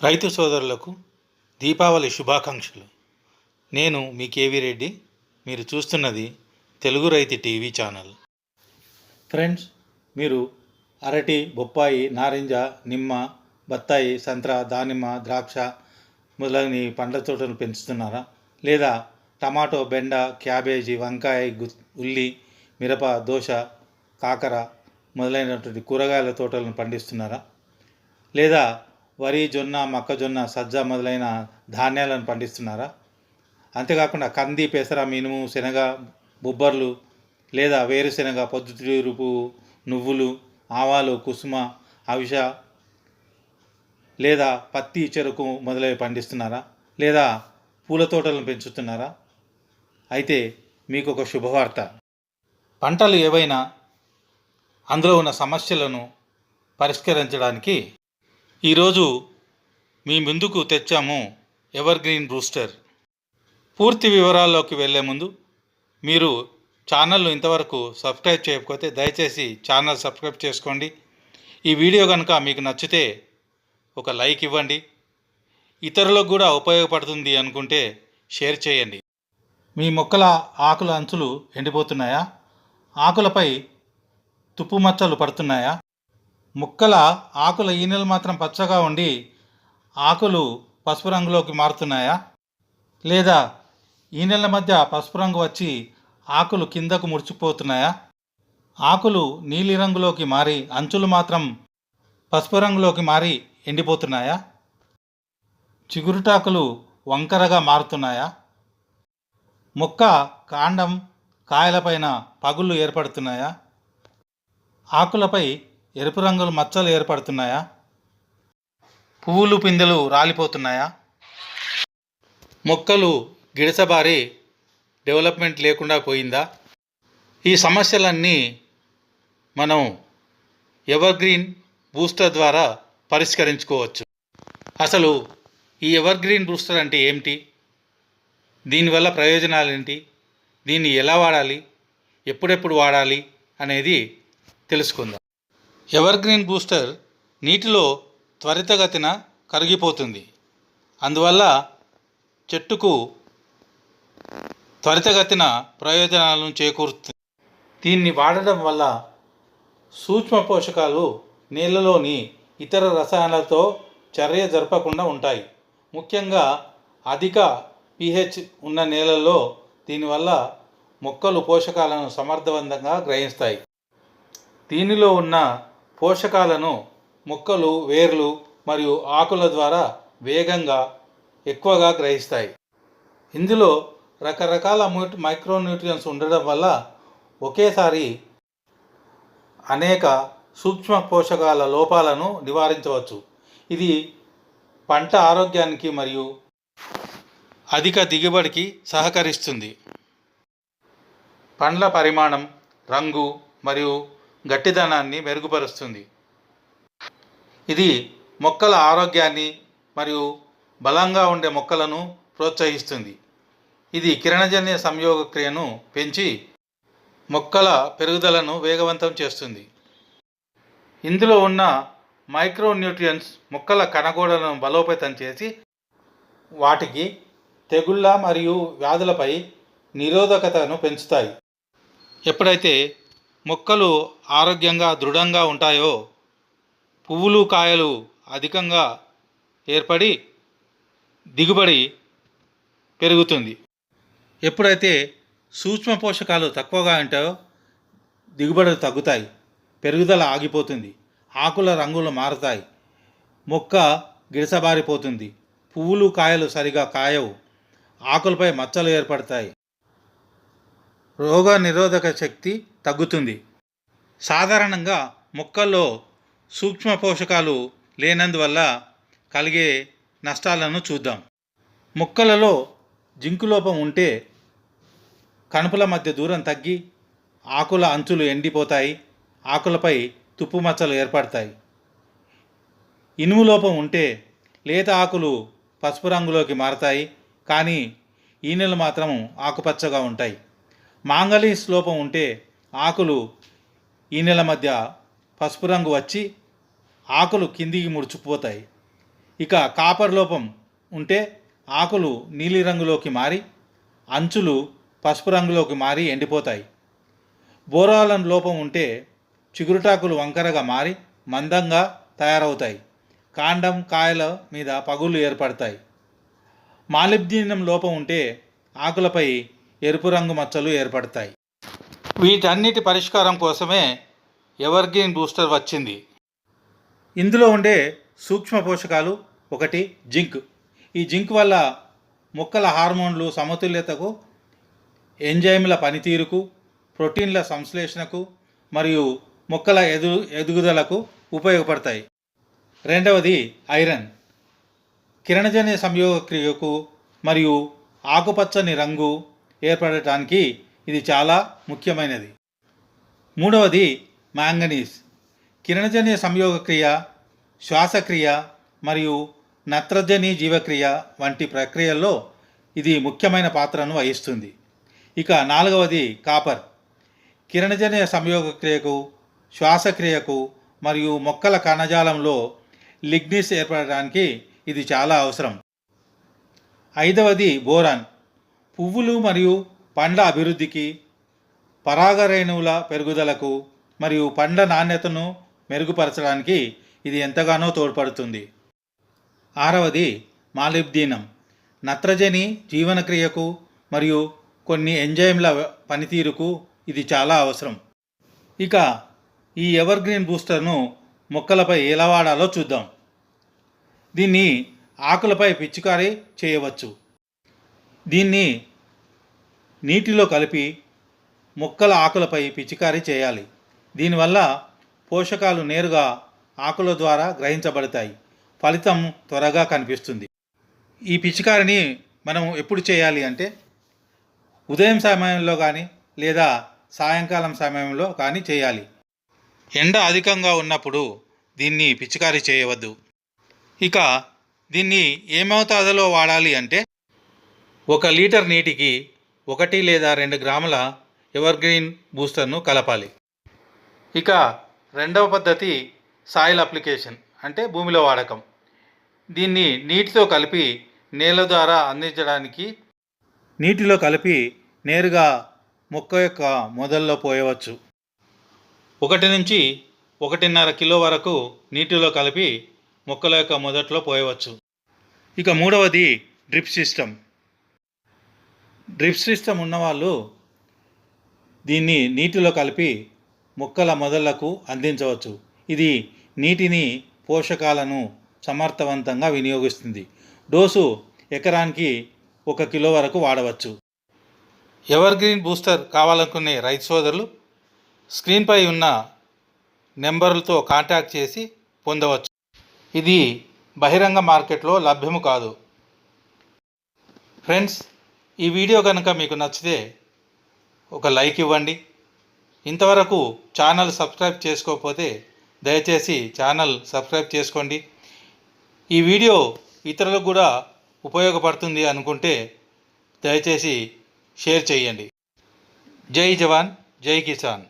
రైతు సోదరులకు దీపావళి శుభాకాంక్షలు. నేను మీ కేవీ రెడ్డి. మీరు చూస్తున్నది తెలుగు రైతు టీవీ ఛానల్. ఫ్రెండ్స్ మీరు అరటి బొప్పాయి నారింజ నిమ్మ బత్తాయి సంత్ర దానిమ్మ ద్రాక్ష మొదలైన పండ్ల తోటలు పెంచుతున్నారా? లేదా టమాటో బెండ క్యాబేజీ వంకాయ ఉల్లి మిరప దోశ కాకర మొదలైనటువంటి కూరగాయల తోటలను పండిస్తున్నారా? లేదా వరి జొన్న మొక్కజొన్న సజ్జ మొదలైన ధాన్యాలను పండిస్తున్నారా? అంతేకాకుండా కంది పెసర మినుము శనగ బొబ్బర్లు లేదా వేరుశెనగ పొద్దుతిరుపు నువ్వులు ఆవాలు కుసుమ అవిష లేదా పత్తి చెరుకు మొదలైన పండిస్తున్నారా? లేదా పూల తోటలను పెంచుతున్నారా? అయితే మీకు ఒక శుభవార్త. పంటలు ఏవైనా అందులో ఉన్న సమస్యలను పరిష్కరించడానికి ఈరోజు మీ ముందుకు తెచ్చాము ఎవర్ గ్రీన్ బ్రూస్టర్ పూర్తి వివరాల్లోకి వెళ్ళే ముందు మీరు ఛానల్ను ఇంతవరకు సబ్స్క్రైబ్ చేయకపోతే దయచేసి ఛానల్ సబ్స్క్రైబ్ చేసుకోండి. ఈ వీడియో కనుక మీకు నచ్చితే ఒక లైక్ ఇవ్వండి. ఇతరులకు కూడా ఉపయోగపడుతుంది అనుకుంటే షేర్ చేయండి. మీ మొక్కల ఆకుల అంచులు ఎండిపోతున్నాయా? ఆకులపై తుప్పు మచ్చలు పడుతున్నాయా? ముక్కల ఆకుల ఈనెలు మాత్రం పచ్చగా ఉండి ఆకులు పసుపు రంగులోకి మారుతున్నాయా? లేదా ఈనెల మధ్య పసుపు రంగు వచ్చి ఆకులు కిందకు ముడుచుకుపోతున్నాయా? ఆకులు నీలి రంగులోకి మారి అంచులు మాత్రం పసుపు రంగులోకి మారి ఎండిపోతున్నాయా? చిగురుటాకులు వంకరగా మారుతున్నాయా? మొక్క కాండం కాయలపైన పగుళ్ళు ఏర్పడుతున్నాయా? ఆకులపై ఎరుపు రంగులు మచ్చలు ఏర్పడుతున్నాయా? పువ్వులు పిందెలు రాలిపోతున్నాయా? మొక్కలు గిడసబారి డెవలప్మెంట్ లేకుండా పోయిందా? ఈ సమస్యలన్నీ మనం ఎవర్ గ్రీన్ బూస్టర్ ద్వారా పరిష్కరించుకోవచ్చు. అసలు ఈ ఎవర్ గ్రీన్ బూస్టర్ అంటే ఏమిటి? దీనివల్ల ప్రయోజనాలు ఏంటి దీన్ని ఎలా వాడాలి? ఎప్పుడెప్పుడు వాడాలి? అనేది తెలుసుకుందాం. ఎవర్గ్రీన్ బూస్టర్ నీటిలో త్వరితగతిన కరిగిపోతుంది. అందువల్ల చెట్టుకు త్వరితగతిన ప్రయోజనాలను చేకూరుతుంది. దీన్ని వాడడం వల్ల సూక్ష్మ పోషకాలు నీళ్ళలోని ఇతర రసాయనాలతో చర్య జరపకుండా ఉంటాయి. ముఖ్యంగా అధిక పీహెచ్ ఉన్న నేలల్లో దీనివల్ల మొక్కలు పోషకాలను సమర్థవంతంగా గ్రహిస్తాయి. దీనిలో ఉన్న పోషకాలను మొక్కలు వేర్లు మరియు ఆకుల ద్వారా వేగంగా ఎక్కువగా గ్రహిస్తాయి. ఇందులో రకరకాల మైక్రోన్యూట్రియన్స్ ఉండడం వల్ల ఒకేసారి అనేక సూక్ష్మ పోషకాల లోపాలను నివారించవచ్చు. ఇది పంట ఆరోగ్యానికి మరియు అధిక దిగుబడికి సహకరిస్తుంది. పండ్ల పరిమాణం రంగు మరియు గట్టిదనాన్ని మెరుగుపరుస్తుంది. ఇది మొక్కల ఆరోగ్యాన్ని మరియు బలంగా ఉండే మొక్కలను ప్రోత్సహిస్తుంది. ఇది కిరణజన్య సంయోగ క్రియను పెంచి మొక్కల పెరుగుదలను వేగవంతం చేస్తుంది. ఇందులో ఉన్న మైక్రోన్యూట్రియన్స్ మొక్కల కణగోడలను బలోపేతం చేసి వాటికి తెగుళ్ళ మరియు వ్యాధులపై నిరోధకతను పెంచుతాయి. ఎప్పుడైతే మొక్కలు ఆరోగ్యంగా దృఢంగా ఉంటాయో పువ్వులు కాయలు అధికంగా ఏర్పడి దిగుబడి పెరుగుతుంది. ఎప్పుడైతే సూక్ష్మ పోషకాలు తక్కువగా ఉంటాయో దిగుబడులు తగ్గుతాయి పెరుగుదల ఆగిపోతుంది ఆకుల రంగులు మారుతాయి మొక్క గిడసబారిపోతుంది పువ్వులు కాయలు సరిగా కాయవు ఆకులపై మచ్చలు ఏర్పడతాయి. రోగ నిరోధక శక్తి తగ్గుతుంది. సాధారణంగా మొక్కల్లో సూక్ష్మ పోషకాలు లేనందువల్ల కలిగే నష్టాలను చూద్దాం. మొక్కలలో జింకు లోపం ఉంటే కణుపుల మధ్య దూరం తగ్గి ఆకుల అంచులు ఎండిపోతాయి ఆకులపై తుప్పు మచ్చలు ఏర్పడతాయి. ఇనుము లోపం ఉంటే లేత ఆకులు పసుపు రంగులోకి మారతాయి కానీ ఈనెలు మాత్రం ఆకుపచ్చగా ఉంటాయి. మాంగలీస్ లోపం ఉంటే ఆకులు ఈ నెల మధ్య పసుపు రంగు వచ్చి ఆకులు కిందికి ముడుచుకుపోతాయి. ఇక కాపర్ లోపం ఉంటే ఆకులు నీలిరంగులోకి మారి అంచులు పసుపు రంగులోకి మారి ఎండిపోతాయి. బోరాలం లోపం ఉంటే చిగురుటాకులు వంకరగా మారి మందంగా తయారవుతాయి. కాండం కాయల మీద పగుళ్ళు ఏర్పడతాయి. మాలిబ్దీనం లోపం ఉంటే ఆకులపై ఎరుపు రంగు మచ్చలు ఏర్పడతాయి. వీటన్నిటి పరిష్కారం కోసమే ఎవర్గ్రీన్ బూస్టర్ వచ్చింది. ఇందులో ఉండే సూక్ష్మ పోషకాలు ఒకటి జింక్. ఈ జింక్ వల్ల మొక్కల హార్మోన్లు సమతుల్యతకు ఎంజైమ్ల పనితీరుకు ప్రోటీన్ల సంశ్లేషణకు మరియు మొక్కల ఎదు ఎదుగుదలకు ఉపయోగపడతాయి. రెండవది ఐరన్. కిరణజన్య సంయోగక్రియకు మరియు ఆకుపచ్చని రంగు ఏర్పడటానికి ఇది చాలా ముఖ్యమైనది. మూడవది మాంగనీస్. కిరణజన్య సంయోగక్రియ శ్వాసక్రియ మరియు నత్రజని జీవక్రియ వంటి ప్రక్రియల్లో ఇది ముఖ్యమైన పాత్రను వహిస్తుంది. ఇక నాలుగవది కాపర్. కిరణజన్య సంయోగక్రియకు శ్వాసక్రియకు మరియు మొక్కల కణజాలంలో లిగ్నిస్ ఏర్పడడానికి ఇది చాలా అవసరం. ఐదవది బోరాన్. పువ్వులు మరియు పండ్ల అభివృద్ధికి పరాగరేణువుల పెరుగుదలకు మరియు పండ్ల నాణ్యతను మెరుగుపరచడానికి ఇది ఎంతగానో తోడ్పడుతుంది. ఆరవది మాలిబ్దీనం. నత్రజని జీవనక్రియకు మరియు కొన్ని ఎంజైమ్ల పనితీరుకు ఇది చాలా అవసరం. ఇక ఈ ఎవర్గ్రీన్ బూస్టర్ను మొక్కలపై ఎలా వాడాలో చూద్దాం. దీన్ని ఆకులపై పిచికారీ చేయవచ్చు. దీన్ని నీటిలో కలిపి మొక్కల ఆకులపై పిచికారీ చేయాలి. దీనివల్ల పోషకాలు నేరుగా ఆకుల ద్వారా గ్రహించబడతాయి. ఫలితం త్వరగా కనిపిస్తుంది. ఈ పిచికారిని మనం ఎప్పుడు చేయాలి అంటే ఉదయం సమయంలో కానీ లేదా సాయంకాలం సమయంలో కానీ చేయాలి. ఎండ అధికంగా ఉన్నప్పుడు దీన్ని పిచికారీ చేయవద్దు. ఇక దీన్ని ఏ మోతాదులో వాడాలి అంటే ఒక లీటర్ నీటికి ఒకటి లేదా రెండు గ్రాముల ఎవర్గ్రీన్ బూస్టర్ను కలపాలి. ఇక రెండవ పద్ధతి సాయిల్ అప్లికేషన్ అంటే భూమిలో వాడకం. దీన్ని నీటితో కలిపి నేల ద్వారా అందించడానికి నీటిలో కలిపి నేరుగా మొక్క యొక్క మొదల్లో పోయవచ్చు. ఒకటి నుంచి ఒకటిన్నర కిలో వరకు నీటిలో కలిపి మొక్కల యొక్క మొదట్లో పోయవచ్చు. ఇక మూడవది డ్రిప్ సిస్టమ్ డ్రిప్ సిస్టమ్ ఉన్నవాళ్ళు దీన్ని నీటిలో కలిపి మొక్కల మొదళ్ళకు అందించవచ్చు. ఇది నీటిని పోషకాలను సమర్థవంతంగా వినియోగిస్తుంది. డోసు ఎకరానికి ఒక కిలో వరకు వాడవచ్చు. ఎవర్ గ్రీన్ బూస్టర్ కావాలనుకునే రైతు సోదరులు స్క్రీన్పై ఉన్న నెంబర్లతో కాంటాక్ట్ చేసి పొందవచ్చు. ఇది బహిరంగ మార్కెట్లో లభ్యము కాదు. ఫ్రెండ్స్ ఈ వీడియో కనుక మీకు నచ్చితే ఒక లైక్ ఇవ్వండి. ఇంతవరకు ఛానల్ సబ్స్క్రైబ్ చేసుకోకపోతే దయచేసి ఛానల్ సబ్స్క్రైబ్ చేసుకోండి. ఈ వీడియో ఇతరులకు కూడా ఉపయోగపడుతుంది అనుకుంటే దయచేసి షేర్ చేయండి. జై జవాన్ జై కిసాన్.